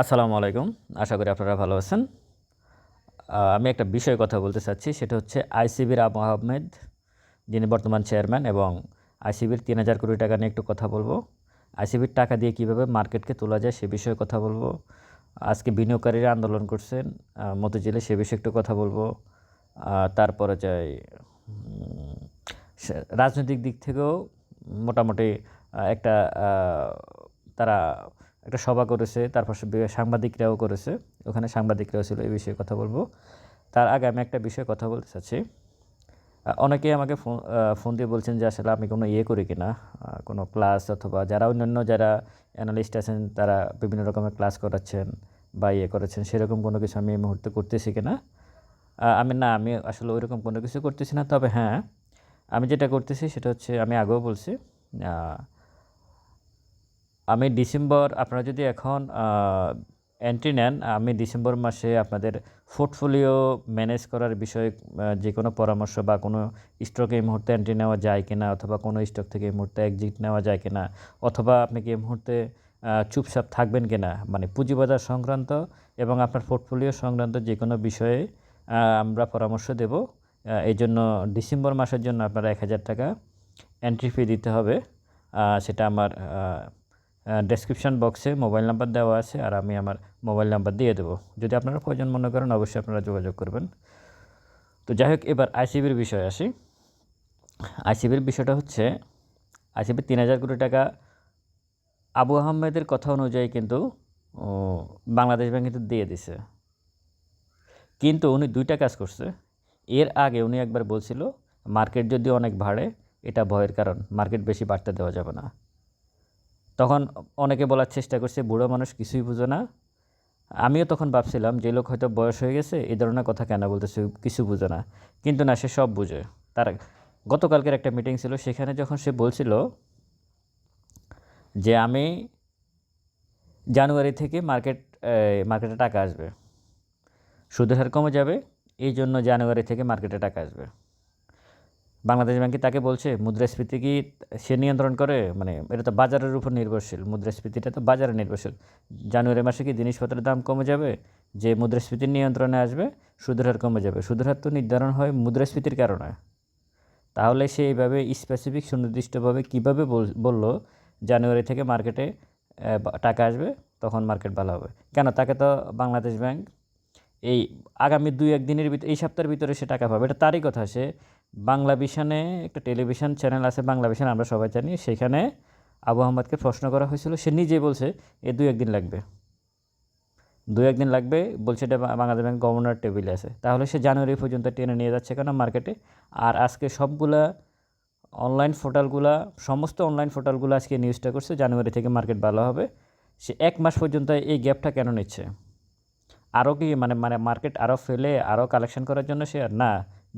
আসসালামু আলাইকুম। আশা করি আপনারা ভালো আছেন। আমি একটা বিষয়ে কথা বলতে চাচ্ছি, সেটা হচ্ছে আইসিবির আবু আহমেদ, যিনি বর্তমান চেয়ারম্যান, এবং আইসিবির তিন হাজার কোটি টাকা নিয়ে একটু কথা বলব। আইসিবির টাকা দিয়ে কীভাবে মার্কেটকে তোলা যায় সে বিষয়ে কথা বলব। আজকে বিনিয়োগকারীরা আন্দোলন করছেন মতিঝিলে সে বিষয়ে একটু কথা বলব। তারপরে যাই রাজনৈতিক দিক থেকেও মোটামুটি একটা তারা একটা সভা করেছে তারপর সে বি- সাংবাদিকরাও করেছে। ওখানে সাংবাদিকরাও ছিল এই বিষয়ে কথা বলব। তার আগে আমি একটা বিষয়ে কথা বলতে চাচ্ছি। আহ, অনেকেই আমাকে ফোন ফোন দিয়ে বলছেন যে আসলে আমি কোনো ইয়ে করি কিনা? কোনো ক্লাস অথবা যারা অন্যান্য যারা অ্যানালিস্ট আছেন তারা বিভিন্ন রকমের ক্লাস করাচ্ছেন বা ইয়ে করেছেন সেরকম কোনো কিছু আমি এই মুহূর্তে করতেছি কিনা? আমি না আমি আসলে ওইরকম কোনো কিছু করতেছি না। তবে হ্যাঁ আমি যেটা করতেছি সেটা হচ্ছে আমি আগেও বলছি আমি ডিসেম্বর, আপনারা যদি এখন এন্ট্রি নেন, আমি ডিসেম্বর মাসে আপনাদের পোর্টফোলিও ম্যানেজ করার বিষয়ে যে কোনো পরামর্শ বা কোনো স্টকে এই মুহূর্তে এন্ট্রি নেওয়া যায় কিনা অথবা কোনো স্টক থেকে এই মুহূর্তে এক্সিট নেওয়া যায় কিনা অথবা আপনি কি এই মুহূর্তে চুপচাপ থাকবেন কিনা মানে পুঁজিবাজার সংক্রান্ত এবং আপনার পোর্টফোলিও সংক্রান্ত যে কোনো বিষয়ে আমরা পরামর্শ দেব। এই জন্য ডিসেম্বর মাসের জন্য আপনারা এক হাজার টাকা এন্ট্রি ফি দিতে হবে। সেটা আমার ডেসক্রিপশন বক্সে মোবাইল নাম্বার দেওয়া আছে আর আমি আমার মোবাইল নাম্বার দিয়ে দেবো। যদি আপনারা প্রয়োজন মনে করেন, অবশ্যই আপনারা যোগাযোগ করবেন। তো যাই হোক, এবার আইসিবির বিষয়ে আসি। আইসিবির বিষয়টা হচ্ছে আইসিবির তিন হাজার কোটি টাকা। আবু আহমেদের কথা অনুযায়ী কিন্তু বাংলাদেশ ব্যাংক কিন্তু দিয়ে দিছে। কিন্তু উনি দুইটা কাজ করছে। এর আগে উনি একবার বলছিল, মার্কেট যদি অনেক বাড়ে, এটা ভয়ের কারণ। মার্কেট বেশি বাড়তে দেওয়া যাবে না। তখন অনেকে বলার চেষ্টা করছে, বুড়ো মানুষ কিছুই বুঝে না। আমিও তখন ভাবছিলাম, যে লোক হয়তো বয়স হয়ে গেছে এই ধরনের কথা কেন বলতেছে? কিছু বুঝে না। কিন্তু না, সে সব বুঝে। তার গতকালকের একটা মিটিং ছিল, সেখানে যখন সে বলছিল যে, আমি জানুয়ারি থেকে মার্কেট মার্কেটে টাকা আসবে। সুদের হার কমে যাবে, এই জন্য জানুয়ারি থেকে মার্কেটে টাকা আসবে। বাংলাদেশ ব্যাংকে তাকে বলছে, মুদ্রাস্ফীতি কি সে নিয়ন্ত্রণ করে? মানে এটা তো বাজারের উপর নির্ভরশীল, মুদ্রাস্ফীতিটা তো বাজারে নির্ভরশীল। জানুয়ারি মাসে কি জিনিসপত্রের দাম কমে যাবে? যে মুদ্রাস্ফীতির নিয়ন্ত্রণে আসবে, সুদের হার কমে যাবে। সুদের হার তো নির্ধারণ হয় মুদ্রাস্ফীতির কারণে। তাহলে সে এইভাবে স্পেসিফিক সুনির্দিষ্টভাবে কীভাবে বলল জানুয়ারি থেকে মার্কেটে টাকা আসবে, তখন মার্কেট ভালো হবে। কেন? তাকে তো বাংলাদেশ ব্যাংক এই আগামী দুই একদিনের ভিতরে এই সপ্তাহের ভিতরে সে টাকা পাবে। এটা তারই কথা সে বাংলা ভিশনে একটা টেলিভিশন চ্যানেল আছে, বাংলা ভিশন আমরা সবাই জানি। সেখানে আবু আহমদকে প্রশ্ন করা হয়েছিল। সে নিজেই বলছে, এ দুই একদিন লাগবে। দুই একদিন লাগবে বলছে, এটা বাংলাদেশ ব্যাংক গভর্নর টেবিলে আছে। তাহলে সে জানুয়ারি পর্যন্ত টেনে নিয়ে যাচ্ছে কেন মার্কেটে? আর আজকে সবগুলা অনলাইন পোর্টালগুলা, সমস্ত অনলাইন পোর্টালগুলো আজকে নিউজটা করছে, জানুয়ারি থেকে মার্কেট ভালো হবে। সে এক মাস পর্যন্ত এই গ্যাপটা কেন নিচ্ছে? আরও কি মানে মানে মার্কেট আরও ফেলে আরও কালেকশন করার জন্য আর না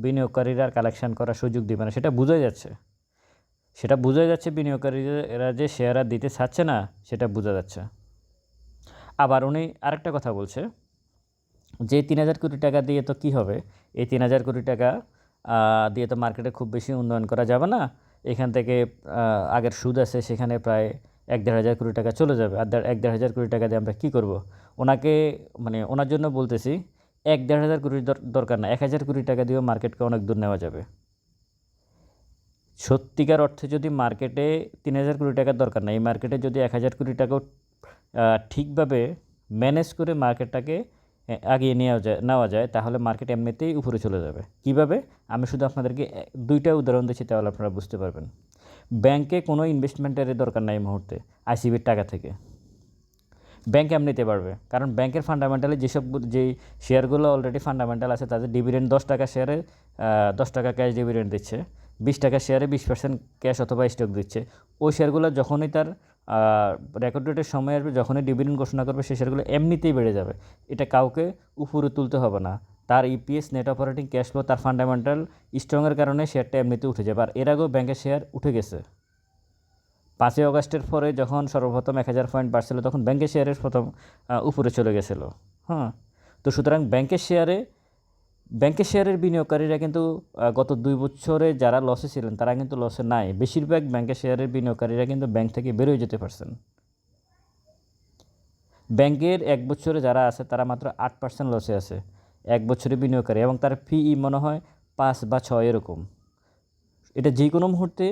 বিনিয়োগকারীরা কালেকশন করার সুযোগ দিবে না। সেটা বোঝাই যাচ্ছে। সেটা বোঝাই যাচ্ছে বিনিয়োগকারীরা যে শেয়ার আর দিতে চাচ্ছে না, সেটা বোঝা যাচ্ছে। আবার উনি আরেকটা কথা বলছে, যে তিন হাজার কোটি টাকা দিয়ে তো কী হবে? এই তিন হাজার কোটি টাকা দিয়ে তো মার্কেটে খুব বেশি উন্নয়ন করা যাবে না। এখান থেকে আগের সুদ আছে, সেখানে প্রায় এক দেড় হাজার কোটি টাকা চলে যাবে। আর এক দেড় হাজার কোটি টাকা দিয়ে আমরা কী করব? ওনাকে মানে ওনার জন্য বলতেছি, এক দেড় হাজার কোটি দর- দরকার না, এক হাজার কোটি টাকা দিয়েও মার্কেটকে অনেক দূর নেওয়া যাবে। সত্যিকার অর্থে যদি মার্কেটে তিন হাজার কোটি টাকার দরকার না, এই মার্কেটে যদি এক হাজার কোটি টাকাও ঠিকভাবে ম্যানেজ করে মার্কেটটাকে আগিয়ে নেওয়া যায় নেওয়া যায়, তাহলে মার্কেট এমনিতেই উপরে চলে যাবে। কীভাবে? আমি শুধু আপনাদেরকে দুইটা উদাহরণ দিচ্ছি, তাহলে আপনারা বুঝতে পারবেন। ব্যাংকে কোনো ইনভেস্টমেন্টের দরকার নাই মুহূর্তে আইসিবির টাকা থেকে। ব্যাংক এমনিতে পারবে? কারণ ব্যাংকের ফান্ডামেন্টালি যেসব যেই শেয়ারগুলো অলরেডি ফান্ডামেন্টাল আছে, তাদের ডিভিডেন্ড দশ টাকা শেয়ারে দশ টাকা ক্যাশ ডিভিডেন্ড দিচ্ছে, বিশ টাকা শেয়ারে বিশ পার্সেন্ট ক্যাশ অথবা স্টক দিচ্ছে। ওই শেয়ারগুলো যখনই তার রেকর্ড ডেটের সময় আসবে, যখনই ডিভিডেন্ড ঘোষণা করবে সেই শেয়ারগুলো এমনিতেই বেড়ে যাবে। এটা কাউকে উপরে তুলতে হবে না। তার EPS net operating cash flow তার ফান্ডামেন্টাল স্ট্রংয়ের কারণে শেয়ারটা এমনিতে উঠে যাবে আর এর আগেও ব্যাংকের শেয়ার উঠে গেছে। পাঁচই অগাস্টের পরে যখন সর্বপ্রথম এক হাজার পয়েন্ট বাড়ছিল, তখন ব্যাংকের শেয়ারের প্রথম উপরে চলে গেছিল। হ্যাঁ তো সুতরাং ব্যাংকের শেয়ারে ব্যাংকের শেয়ারের বিনিয়োগকারীরা কিন্তু গত দুই বছরে যারা লসে ছিলেন, তারা কিন্তু লসে নাই। বেশিরভাগ ব্যাংকের শেয়ারের বিনিয়োগকারীরা কিন্তু ব্যাংক থেকে বেরোয় যেতে পারছেন। ব্যাংকের এক বছরে যারা আছে, তারা মাত্র আট পার্সেন্ট লসে আছে। এক বছরে বিনিয়োগকারী এবং তার ফি মনে হয় পাঁচ বা ছয় এরকম। এটা যে কোনো মুহূর্তে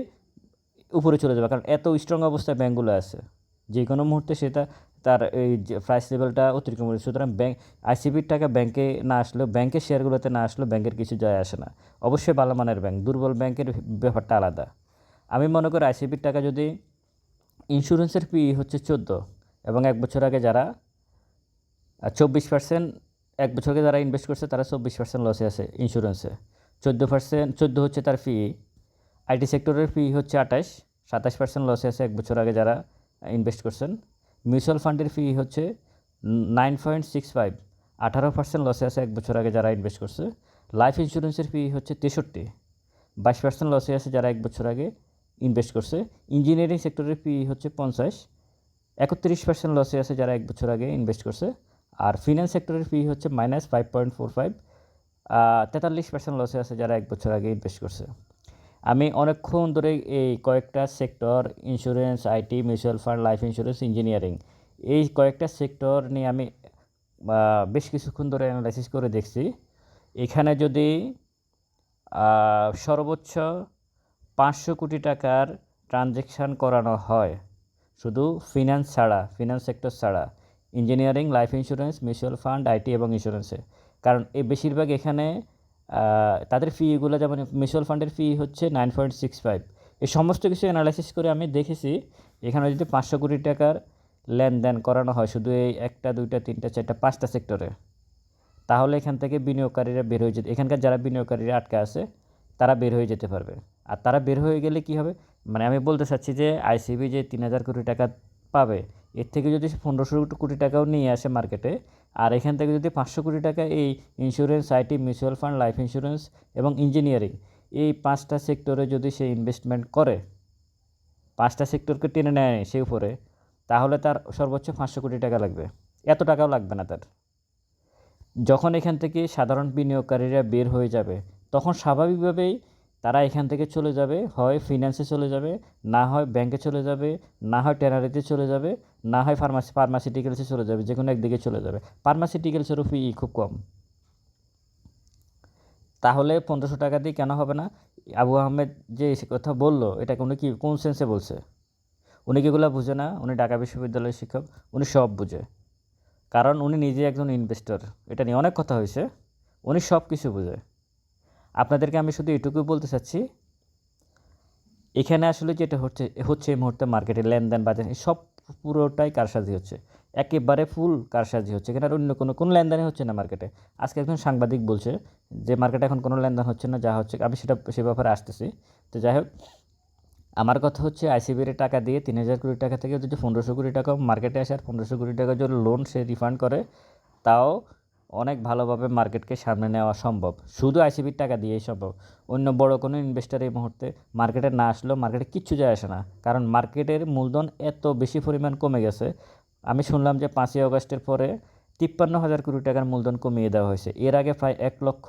উপরে চলে যাবে, কারণ এত স্ট্রং অবস্থায় ব্যাঙ্কগুলো আছে। যে কোনো মুহূর্তে সেটা তার এই প্রাইস লেভেলটা অতিরিক্ত মূল্য সুতরাং ব্যাংক আইসিবির টাকা ব্যাংকে না আসলেও, ব্যাংকের শেয়ারগুলোতে না আসলেও ব্যাংকের কিছু যায় আসে না। অবশ্যই ভালো মানের ব্যাংক, দুর্বল ব্যাংকের ব্যাপারটা আলাদা। আমি মনে করি আইসিবির টাকা যদি ইন্স্যুরেন্সের ফি হচ্ছে চোদ্দ, এবং এক বছর আগে যারা চব্বিশ পার্সেন্ট এক বছর আগে যারা ইনভেস্ট করছে, তারা চব্বিশ পার্সেন্ট লসে আছে ইন্স্যুরেন্সে চোদ্দ পার্সেন্ট চোদ্দ হচ্ছে তার ফি আইটি সেক্টরের ফি হচ্ছে আঠাশ, সাতাশ পার্সেন্ট লসে আছে এক বছর আগে যারা ইনভেস্ট করছেন। মিউচুয়াল ফান্ডের ফি হচ্ছে নাইন পয়েন্ট সিক্স ফাইভ আঠারো পার্সেন্ট লসে আছে এক বছর আগে যারা ইনভেস্ট করছে। লাইফ ইন্স্যুরেন্সের ফি হচ্ছে তেষট্টি, বাইশ পার্সেন্ট লসে আছে যারা এক বছর আগে ইনভেস্ট করছে। ইঞ্জিনিয়ারিং সেক্টরের ফি হচ্ছে পঞ্চাশ, একত্রিশ পার্সেন্ট লসে আছে যারা এক বছর আগে ইনভেস্ট করছে। আর ফিনান্স সেক্টরের ফি হচ্ছে minus five point four five তেতাল্লিশ পার্সেন্ট লসে আছে যারা এক বছর আগে ইনভেস্ট করছে। আমি অনেকক্ষণ ধরে এই কয়েকটা sector insurance IT mutual fund life insurance engineering এই কয়েকটা সেক্টর নিয়ে আমি বেশ কিছুক্ষণ ধরে অ্যানালাইসিস করে দেখছি। এখানে যদি সর্বোচ্চ পাঁচশো কোটি টাকার ট্রানজ্যাকশান করানো হয়, শুধু ফিনান্স ছাড়া ফিনান্স সেক্টর ছাড়া engineering, life insurance, mutual fund, IT এবং ইন্স্যুরেন্সে। কারণ এই বেশিরভাগ এখানে তাদের ফিগুলো যেমন মিউচুয়াল ফান্ডের ফি হচ্ছে নাইন পয়েন্ট সিক্স ফাইভ। এই সমস্ত কিছু অ্যানালাইসিস করে আমি দেখেছি, এখানে যদি পাঁচশো কোটি টাকার লেনদেন করানো হয়, শুধু এই একটা, দুইটা, তিনটা, চারটা, পাঁচটা সেক্টরে, তাহলে এখান থেকে বিনিয়োগকারীরা বের হয়ে যেতে, এখানকার যারা বিনিয়োগকারীরা আটকে আছে, তারা বের হয়ে যেতে পারবে। আর তারা বের হয়ে গেলে কি হবে? মানে আমি বলতে চাচ্ছি যে, আইসিবি যে তিন হাজার কোটি টাকা পাবে এর থেকে যদি পনেরোশো কোটি টাকাও নিয়ে আসে মার্কেটে, আর এখান থেকে যদি পাঁচশো কোটি টাকা এই insurance IT mutual fund life insurance এবং ইঞ্জিনিয়ারিং এই পাঁচটা সেক্টরে যদি সে ইনভেস্টমেন্ট করে, পাঁচটা সেক্টরকে টেনে নেয় সে উপরে, তাহলে তার সর্বোচ্চ পাঁচশো কোটি টাকা লাগবে। এত টাকাও লাগবে না তার। যখন এখান থেকে সাধারণ বিনিয়োগকারীরা বের হয়ে যাবে, তখন স্বাভাবিকভাবেই তারা এখান থেকে চলে যাবে, হয় ফিনান্সে চলে যাবে, না হয় ব্যাংকে চলে যাবে, না হয় ট্যানারিতে চলে যাবে, না হয় ফার্মাসি ফার্মাসিউটিক্যালসে চলে যাবে যে কোনো একদিকে চলে যাবে। ফার্মাসিউটিক্যালসেরও ফি খুব কম। তাহলে পনেরোশো টাকা দিয়ে কেন হবে না? আবু আহমেদ যে এসে কথা বলল, এটা উনি কি, কোন সেন্সে বলছে? উনি কি এগুলো বুঝে না? উনি ঢাকা বিশ্ববিদ্যালয়ের শিক্ষক, উনি সব বুঝে। কারণ উনি নিজে একজন ইনভেস্টর এটা নিয়ে অনেক কথা হয়েছে, উনি সব কিছু বুঝে। আপনাদেরকে আমি শুধু এটুকুই বলতে চাচ্ছি, এখানে আসলে যেটা হচ্ছে হচ্ছে এই মুহূর্তে মার্কেটে লেনদেন, বাজার সব পুরোটাই কারসাজি হচ্ছে। একেবারে ফুল কারসাজি হচ্ছে। এখানে আর অন্য কোনো কোনো লেনদেনই হচ্ছে না মার্কেটে আজকে একজন সাংবাদিক বলছে যে মার্কেটে এখন কোনো লেনদেন হচ্ছে না, যা হচ্ছে, আমি সেটা, সে ব্যাপারে আসতেছি। তো যাই হোক, আমার কথা হচ্ছে আইসিবির টাকা দিয়ে তিন হাজার কোটি টাকা থেকে যদি পনেরোশো কোটি টাকা মার্কেটে আসে আর পনেরোশো কোটি টাকা যদি লোন সে রিফান্ড করে, তাও অনেক ভালোভাবে মার্কেটকে সামনে নেওয়া সম্ভব। শুধু আইসিবির টাকা দিয়েই সম্ভব। অন্য বড় কোনো ইনভেস্টার এই মুহূর্তে মার্কেটে না আসলেও মার্কেটে কিচ্ছু যায় আসে না। কারণ মার্কেটের মূলধন এত বেশি পরিমাণ কমে গেছে। আমি শুনলাম যে পাঁচই আগস্টের পরে তিপ্পান্ন হাজার কোটি টাকার মূলধন কমিয়ে দেওয়া হয়েছে। এর আগে প্রায় এক লক্ষ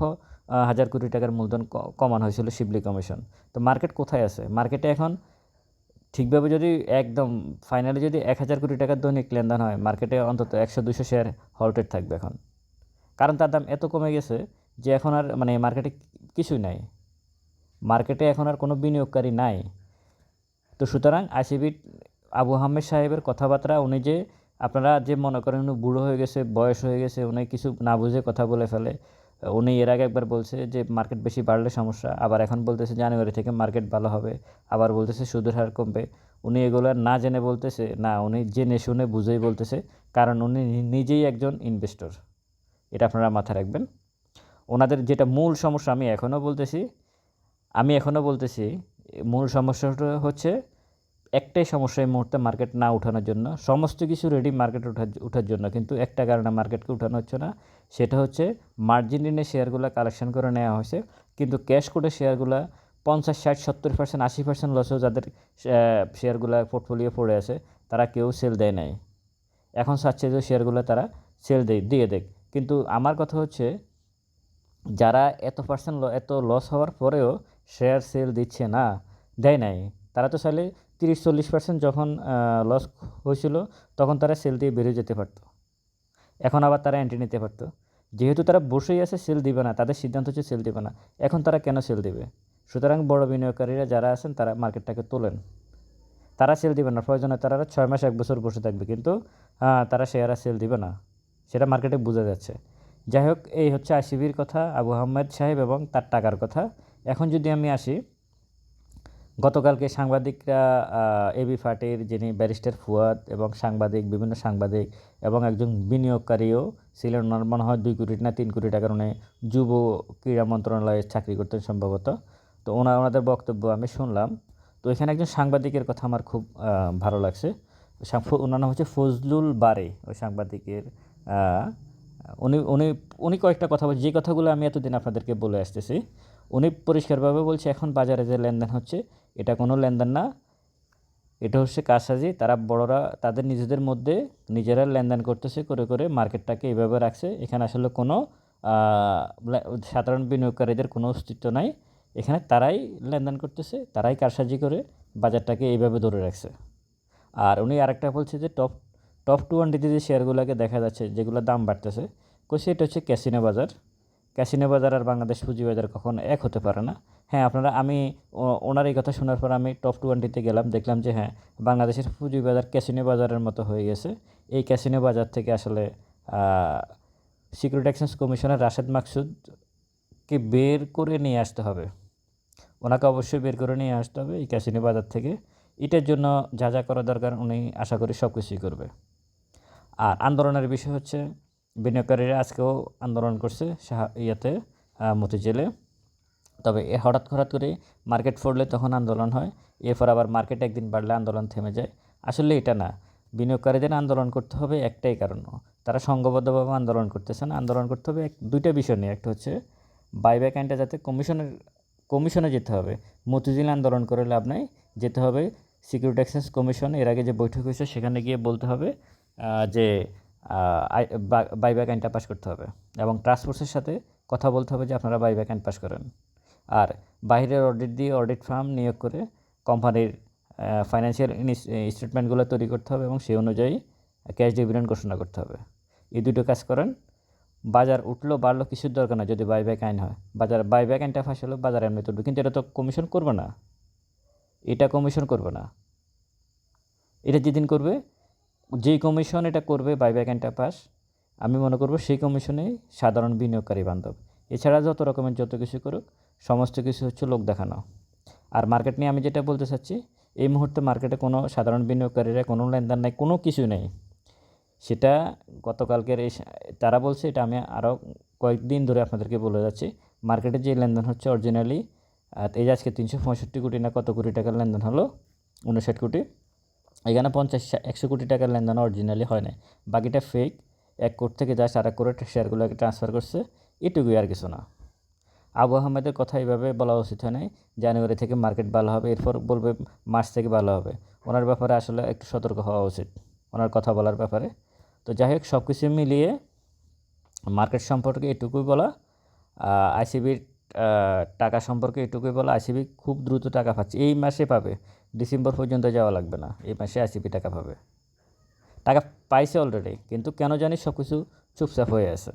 হাজার কোটি টাকার মূলধন কমানো হয়েছিল শিবলি কমিশন। তো মার্কেট কোথায় আছে? মার্কেটে এখন ঠিকভাবে যদি একদম ফাইনালি যদি এক হাজার কোটি টাকার দৈনিক লেনদেন হয়, মার্কেটে অন্তত একশো দুশো শেয়ার হল্টেড থাকবে এখন। কারণ তার দাম এত কমে গেছে যে এখন আর মানে মার্কেটে কিছুই নাই। মার্কেটে এখন আর কোনো বিনিয়োগকারী নাই। তো সুতরাং আইসিবি আবু আহমেদ সাহেবের কথাবার্তা, উনি যে আপনারা যে মনে করেন উনি বুড়ো হয়ে গেছে, বয়স হয়ে গেছে, উনি কিছু না বুঝে কথা বলে ফেলে, উনি এর আগে একবার বলছে যে মার্কেট বেশি বাড়লে সমস্যা, আবার এখন বলতেছে জানুয়ারি থেকে মার্কেট ভালো হবে, আবার বলতেছে সুদের হার কমবে। উনি এগুলো না জেনে বলতেছে, না, উনি জেনে শুনে বুঝেই বলতেছে, কারণ উনি নিজেই একজন ইনভেস্টর এটা আপনারা মাথায় রাখবেন। ওনাদের যেটা মূল সমস্যা, আমি এখনও বলতেছি, আমি এখনও বলতেছি, মূল সমস্যাটা হচ্ছে একটাই সমস্যা এই মুহূর্তে মার্কেট না উঠানোর জন্য। সমস্ত কিছু রেডি মার্কেট উঠার উঠার জন্য, কিন্তু একটা কারণে মার্কেটকে উঠানো হচ্ছে না। সেটা হচ্ছে মার্জিন ঋণের শেয়ারগুলো কালেকশন করে নেওয়া হয়েছে, কিন্তু ক্যাশ কোডে শেয়ারগুলো পঞ্চাশ, ষাট, সত্তর পার্সেন্ট আশি পার্সেন্ট লসেও যাদের শেয়ারগুলো পোর্টফোলিও পড়ে আছে, তারা কেউ সেল দেয় নাই। এখন চাচ্ছে যে শেয়ারগুলো তারা সেল দেয়, দিয়ে দেখ কিন্তু আমার কথা হচ্ছে, যারা এত পার্সেন্ট এত লস হওয়ার পরেও শেয়ার সেল দিচ্ছে না, দেয় নাই। তারা তো চাইলে তিরিশ, চল্লিশ পার্সেন্ট যখন লস হয়েছিল, তখন তারা সেল দিয়ে বেরিয়ে যেতে পারতো। এখন আবার তারা এন্ট্রি নিতে পারতো। যেহেতু তারা বসেই আছে সেল দিবে না, তাদের সিদ্ধান্ত হচ্ছে সেল দিবে না। এখন তারা কেন সেল দিবে? সুতরাং বড় বিনিয়োগকারীরা যারা আছেন, তারা মার্কেটটাকে তোলেন। তারা সেল দিবে না, প্রয়োজনে তারা ছয় মাস, এক বছর বসে থাকবে, কিন্তু তারা শেয়ার সেল দিবে না। সেটা মার্কেটে বোঝা যাচ্ছে। যাই হোক, এই হচ্ছে আইসিবির কথা, আবু আহমেদ সাহেব এবং তার টাকার কথা। এখন যদি আমি আসি, গতকালকে সাংবাদিকরা এবি ফাটির যিনি ব্যারিস্টার ফুয়াদ এবং সাংবাদিক, বিভিন্ন সাংবাদিক এবং একজন বিনিয়োগকারীও ছিলেন, ওনার মনে হয় দুই কোটি না তিন কোটি টাকার উনি যুব ক্রীড়া মন্ত্রণালয়ে চাকরি করতেন সম্ভবত। তো ওনার ওনাদের বক্তব্য আমি শুনলাম। তো এখানে একজন সাংবাদিকের কথা আমার খুব ভালো লাগছে। ওনার নাম হচ্ছে ফজলুল বারে, ওই সাংবাদিকের উনি উনি উনি কয়েকটা কথা বলছে যে কথাগুলো আমি এতদিন আপনাদেরকে বলে আসতেছি, উনি পরিষ্কারভাবে বলছে, এখন বাজারে যে লেনদেন হচ্ছে, এটা কোনো লেনদেন না। এটা হচ্ছে কারসাজি, তারা বড়রা, তাদের নিজেদের মধ্যে নিজেরা লেনদেন করতেছে, করে করে মার্কেটটাকে এইভাবে রাখছে। এখানে আসলে কোনো সাধারণ বিনিয়োগকারীদের কোনো অস্তিত্ব নাই। এখানে তারাই লেনদেন করতেছে, তারাই কারসাজি করে বাজারটাকে এইভাবে ধরে রাখছে। আর উনি আরেকটা বলছে যে টপ টপ টু ওয়ানটিতে যে শেয়ারগুলোকে দেখা যাচ্ছে যেগুলোর দাম বাড়তেছে কইছে এটা হচ্ছে ক্যাসিনো বাজার ক্যাসিনো বাজার আর বাংলাদেশ পুঁজিবাজার কখনো এক হতে পারে না। হ্যাঁ আপনারা, আমি ওনার এই কথা শোনার পর আমি টপ টু টোয়েন্টিতে গেলাম, দেখলাম যে হ্যাঁ বাংলাদেশের পুঁজিবাজার ক্যাসিনো বাজারের মতো হয়ে গেছে। এই ক্যাসিনো বাজার থেকে আসলে সিকিউরিটি এক্সচেঞ্জ কমিশনের রাশেদ মাকসুদকে বের করে নিয়ে আসতে হবে। ওনাকে অবশ্যই বের করে নিয়ে আসতে হবে এই ক্যাসিনো বাজার থেকে। এটার জন্য যা যা করা দরকার, উনি আশা করি সব কিছুই করবে। আর আন্দোলনের বিষয় হচ্ছে, বিনিয়োগকারীরা আজকেও আন্দোলন করছে ইয়েতে মতিঝিলে। তবে এ হঠাৎ হঠাৎ করে মার্কেট পড়লে তখন আন্দোলন হয়, এরপর আবার মার্কেট একদিন বাড়লে আন্দোলন থেমে যায়। আসলে এটা না, বিনিয়োগকারীদের আন্দোলন করতে হবে একটাই কারণ। তারা সংঘবদ্ধভাবে আন্দোলন করতেছেন আন্দোলন করতে হবে এক দুইটা বিষয় নিয়ে। একটা হচ্ছে বাইব্যাক আইনটা যাতে কমিশনের কমিশনে যেতে হবে। মতিঝিল আন্দোলন করে লাভ নাই, যেতে হবে সিকিউরিটি এক্সচেঞ্জ কমিশন এর আগে যে বৈঠক হয়েছে, সেখানে গিয়ে বলতে হবে যে বাইব্যাক আইনটা পাস করতে হবে। এবং ট্রান্সপোর্টসের সাথে কথা বলতে হবে যে, আপনারা বাইব্যাক আইন পাস করেন। আর বাইরের অডিট দিয়ে অডিট ফার্ম নিয়োগ করে কোম্পানির ফাইন্যান্সিয়াল স্টেটমেন্টগুলো তৈরি করতে হবে এবং সেই অনুযায়ী ক্যাশ ডিভিডেন্ড ঘোষণা করতে হবে। এই দুটো কাজ করেন। বাজার উঠল, বাড়লো কিছুর দরকার না যদি বাইব্যাক আইন হয়। বাজার বাইব্যাক আইনটা ফাঁস হলো, বাজার এমনি তুলবে কিন্তু এটা তো কমিশন করবে না। এটা কমিশন করবে না। এটা যেদিন করবে যেই কমিশন এটা করবে বাইব্যাক আইনটা পাস আমি মনে করব সেই কমিশনেই সাধারণ বিনিয়োগকারী বান্ধব। এছাড়া যত রকমের যত কিছু করুক, সমস্ত কিছু হচ্ছে লোক দেখানো। আর মার্কেট নিয়ে আমি যেটা বলতে চাচ্ছি, এই মুহূর্তে মার্কেটে কোনো সাধারণ বিনিয়োগকারীরা, কোনো লেনদেন নাই, কোনো কিছু নেই। সেটা গতকালকের এই তারা বলছে, এটা আমি আরও কয়েকদিন ধরে আপনাদেরকে বলে যাচ্ছি মার্কেটে যে লেনদেন হচ্ছে অরিজিনালি এই যে আজকে তিনশো পঁয়ষট্টি কোটি না কত কোটি টাকার লেনদেন হলো, উনষাট কোটি এখানে পঞ্চাশ একশো কোটি টাকার লেনদেন অরিজিনালি হয় না বাকিটা ফেক এক কোট থেকে আর এক কোটি শেয়ারগুলোকে ট্রান্সফার করছে, এটুকুই আর কিছু না। আবু আহমেদের কথা এইভাবে বলা উচিত হয় নাই, জানুয়ারি থেকে মার্কেট ভালো হবে, এরপর বলবে মার্চ থেকে ভালো হবে। ওনার ব্যাপারে আসলে একটু সতর্ক হওয়া উচিত, ওনার কথা বলার ব্যাপারে। তো যাই হোক সব কিছু মিলিয়ে মার্কেট সম্পর্কে এটুকুই বলা আইসিবির টাকা সম্পর্কে এটুকুই বলা, আইসিবি খুব দ্রুত টাকা পাচ্ছে। এই মাসে পাবে, ডিসেম্বর পর্যন্ত যাওয়া লাগবে না, এই মাসে আইসিবি টাকা পাবে। টাকা পাইছে অলরেডি কিন্তু কেন জানি সব কিছু চুপচাপ হয়ে আছে।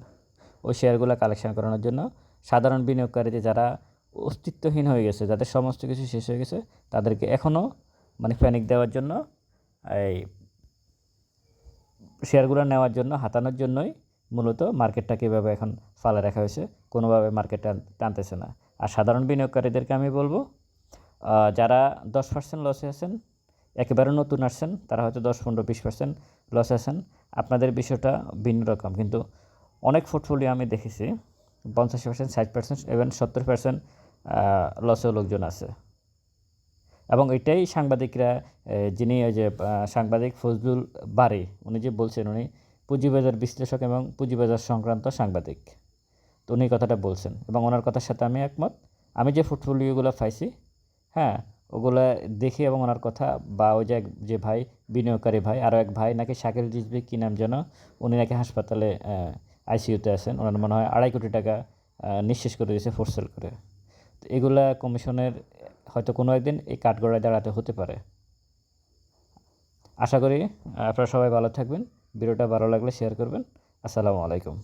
ওই শেয়ারগুলো কালেকশন করানোর জন্য সাধারণ বিনিয়োগকারীদের যারা অস্তিত্বহীন হয়ে গেছে, যাদের সমস্ত কিছু শেষ হয়ে গেছে, তাদেরকে এখনও মানে প্যানিক দেওয়ার জন্য, এই শেয়ারগুলো নেওয়ার জন্য, হাতানোর জন্যই মূলত মার্কেটটাকে এভাবে এখন ফালে রাখা হয়েছে, কোনোভাবে মার্কেট টানতেছে না। আর সাধারণ বিনিয়োগকারীদেরকে আমি বলব যারা দশ পার্সেন্ট লসে আছেন, একেবারে নতুন আসছেন, তারা হয়তো দশ, পনেরো, বিশ পার্সেন্ট লসে আছেন। আপনাদের বিষয়টা ভিন্ন রকম। কিন্তু অনেক পোর্টফোলিও আমি দেখেছি, পঞ্চাশ পার্সেন্ট ষাট পার্সেন্ট ইভেন সত্তর পার্সেন্ট লসেও লোকজন আছে। এবং এটাই সাংবাদিকরা যিনি ওই যে সাংবাদিক ফজলুল বারে, উনি যে বলছেন, উনি পুঁজিবাজার বিশ্লেষক এবং পুঁজিবাজার সংক্রান্ত সাংবাদিক। তো উনি কথাটা বলছেন এবং ওনার কথার সাথে আমি একমত। আমি যে পোর্টফোলিওগুলো পাইছি হ্যাঁ ওগুলো দেখি এবং ওনার কথা বা ওই যে এক- যে ভাই, বিনিয়োগকারী ভাই, আরও এক ভাই নাকি শাকিল রিজবি কী নাম যেন, উনি নাকি হাসপাতালে আইসিইউতে আছেন। ওনার মনে হয় আড়াই কোটি টাকা নিঃশেষ করে দিয়েছে ফোরসেল করে। তো এগুলা কমিশনের হয়তো কোনো একদিন এই কাঠগড়ায় দাঁড়াতে হতে পারে। আশা করি আপনারা সবাই ভালো থাকবেন। ভিডিওটা ভালো লাগলে শেয়ার করবেন। আসসালামু আলাইকুম।